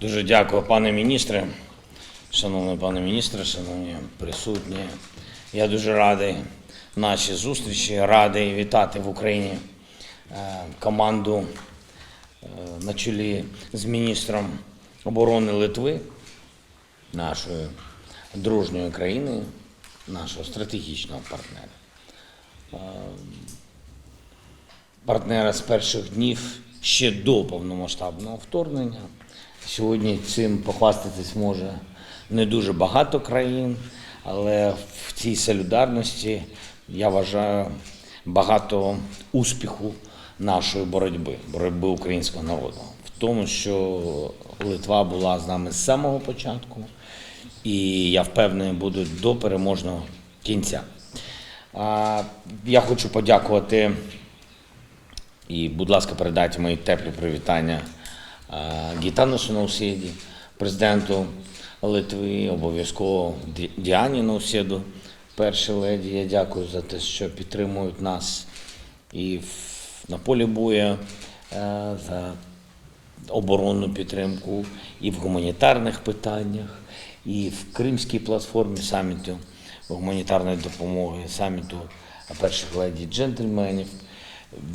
Дуже дякую, пане міністре. Шановний пане міністре, шановні присутні. Я дуже радий нашій зустрічі, радий вітати в Україні е, команду е, на чолі з міністром оборони Литви, нашої дружньої країни, нашого стратегічного партнера. Е, Партнера з перших днів ще до повномасштабного вторгнення. Сьогодні цим похвастатись може не дуже багато країн, але в цій солідарності я вважаю багато успіху нашої боротьби, боротьби українського народу. В тому, що Литва була з нами з самого початку, і я впевнений, буде до переможного кінця. Я хочу подякувати і, будь ласка, передайте мої теплі привітання Гітанусу Наусєді, президенту Литви, обов'язково Ді- Діані Наусєду, першій леді. Я дякую за те, що підтримують нас і на полі бою, е, за оборонну підтримку і в гуманітарних питаннях, і в Кримській платформі саміту гуманітарної допомоги, саміту перших леді джентльменів,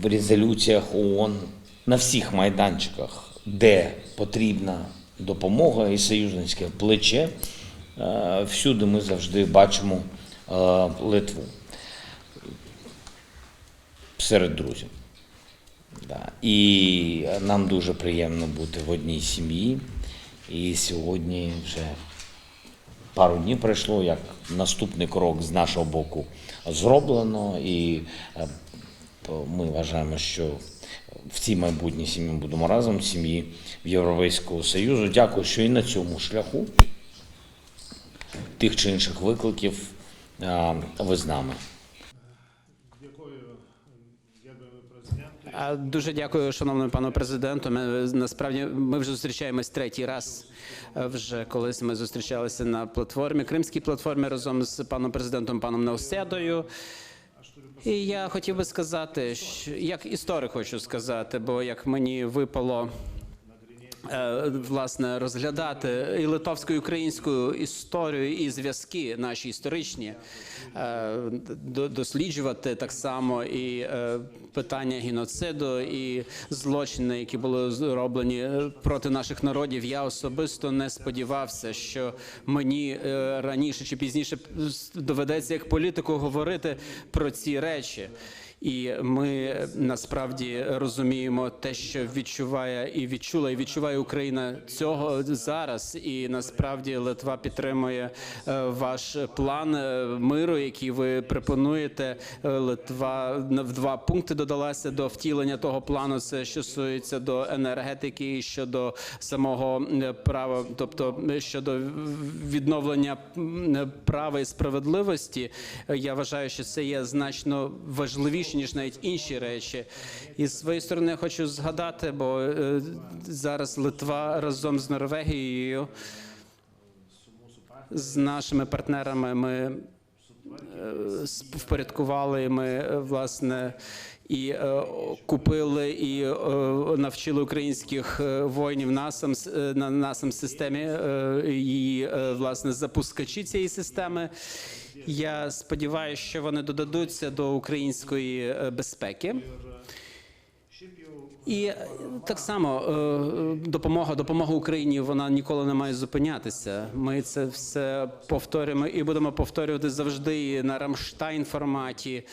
в резолюціях ООН, на всіх майданчиках, де потрібна допомога і союзницьке плече, е, всюди ми завжди бачимо е, Литву серед друзів. І нам дуже приємно бути в одній сім'ї. І сьогодні вже пару днів пройшло, як наступний крок з нашого боку зроблено. І е, по- ми вважаємо, що в цій майбутній сім'ї ми будемо разом, сім'ї Європейського Союзу. Дякую, що і на цьому шляху тих чи інших викликів ви з нами. Дуже дякую, шановному пану президенту. Ми насправді ми вже зустрічаємось третій раз. Е, Вже колись ми зустрічалися на платформі, кримській платформі разом з паном президентом паном Неоседою. І я хотів би сказати, як історик хочу сказати, бо як мені випало власне розглядати і литовську і українську історію і зв'язки наші історичні, е, до- досліджувати так само і е, питання геноциду і злочини, які були зроблені е, проти наших народів. Я особисто не сподівався, що мені е, раніше чи пізніше доведеться як політику говорити про ці речі. І ми насправді розуміємо те, що відчуває і відчула, і відчуває Україна цього зараз. І насправді Литва підтримує е, ваш план е, миру, який ви пропонуєте. Е, Литва в два пункти додалася до втілення того плану. Це що стосується до енергетики щодо самого права, тобто щодо відновлення права і справедливості. Я вважаю, що це є значно важливіше ніж навіть інші речі. І з своєї сторони я хочу згадати, бо е, зараз Литва разом з Норвегією, з нашими партнерами ми впорядкували. Ми е, власне. І е, купили і е, навчили українських воїнів насам на насам системі її власне запускачі цієї системи. Я сподіваюся, що вони додадуться до української безпеки. І е, так само е, допомога, допомога Україні вона ніколи не має зупинятися. Ми це все повторюємо і будемо повторювати завжди на Рамштайн форматі.